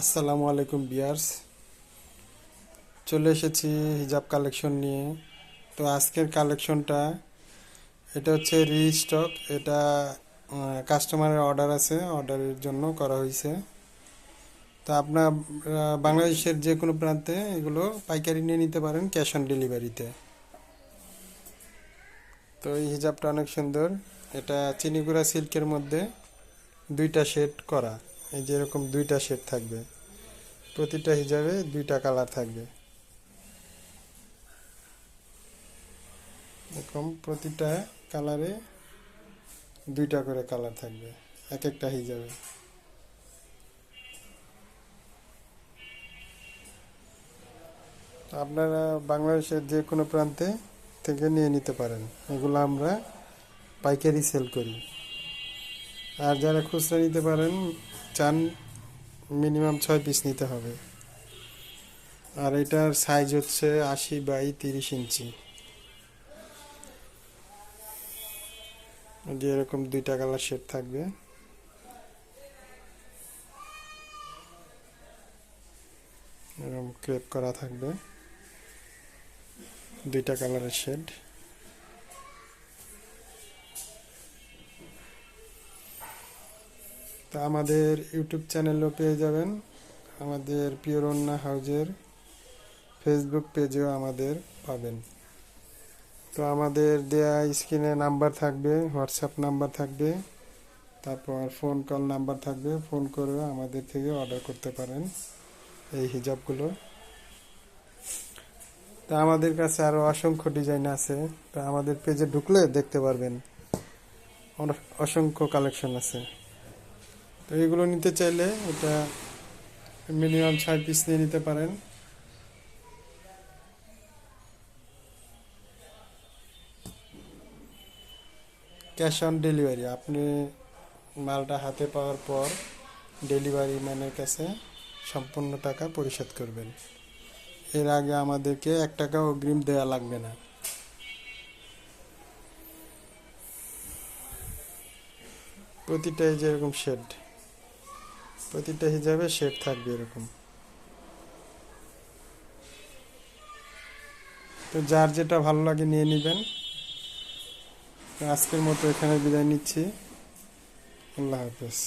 আসসালামু আলাইকুম বিয়ার্স। চলে এসেছি হিজাব কালেকশন নিয়ে। তো আজকের কালেকশনটা, এটা হচ্ছে রিস্টক। এটা কাস্টমারের অর্ডার আছে, অর্ডারের জন্য করা হয়েছে। তো আপনার, বাংলাদেশের যে কোনো প্রান্তে এগুলো পাইকারি নিয়ে নিতে পারেন, ক্যাশ অন ডেলিভারিতে। তো এই হিজাবটা অনেক সুন্দর। এটা চিনিগুড়া সিল্কের মধ্যে দুইটা শেড করা। এই যে এরকম দুইটা শেড থাকবে। প্রতিটা হিজাবে দুইটা কালার থাকবে। এরকম প্রতিটা কালারে দুইটা করে কালার থাকবে, এক একটা হিজাবে আপনারা বাংলাদেশের যে কোনো প্রান্তে থেকে নিয়ে নিতে পারেন। এগুলো আমরা পাইকারি সেল করি। আর যারা খুচরা নিতে পারেন, চান মিনিমাম ছয় পিস নিতে হবে। আর এটার সাইজ হচ্ছে আশি বাই তিরিশ ইঞ্চি। যে এরকম দুইটা কালার শেড থাকবে। এরকম ক্রেপ করা থাকবে। দুইটা কালারের শেড তা আমাদের ইউটিউব চ্যানেলও পেয়ে যাবেন। আমাদের পিওরন্না হাউজের ফেসবুক পেজেও আমাদের পাবেন। তো আমাদের দেয়া স্ক্রিনে নাম্বার থাকবে হোয়াটসঅ্যাপ নাম্বার থাকবে, তারপর ফোন কল নাম্বার থাকবে। ফোন করে আমাদের থেকে অর্ডার করতে পারেন এই হিজাবগুলো। তা আমাদের কাছে আরও অসংখ্য ডিজাইন আছে। তা আমাদের পেজে ঢুকলে দেখতে পারবেন। অসংখ্য কালেকশন আছে। তো এগুলো নিতে চাইলে এটা মিনিমাম ছয় পিস নিয়ে নিতে পারেন। ক্যাশ অন ডেলিভারি আপনি মালটা হাতে পাওয়ার পর ডেলিভারি ম্যানের কাছে সম্পূর্ণ টাকা পরিশোধ করবেন। এর আগে আমাদেরকে এক টাকা অগ্রিম দেওয়া লাগবে না। প্রতিটাই যেরকম শেড প্রতিটা হিজাবে শেড থাকবে এরকম। তো যার যেটা ভালো লাগে নিয়ে নেবেন। আজকের মতো এখানে বিদায় নিচ্ছি। আল্লাহ হাফেজ।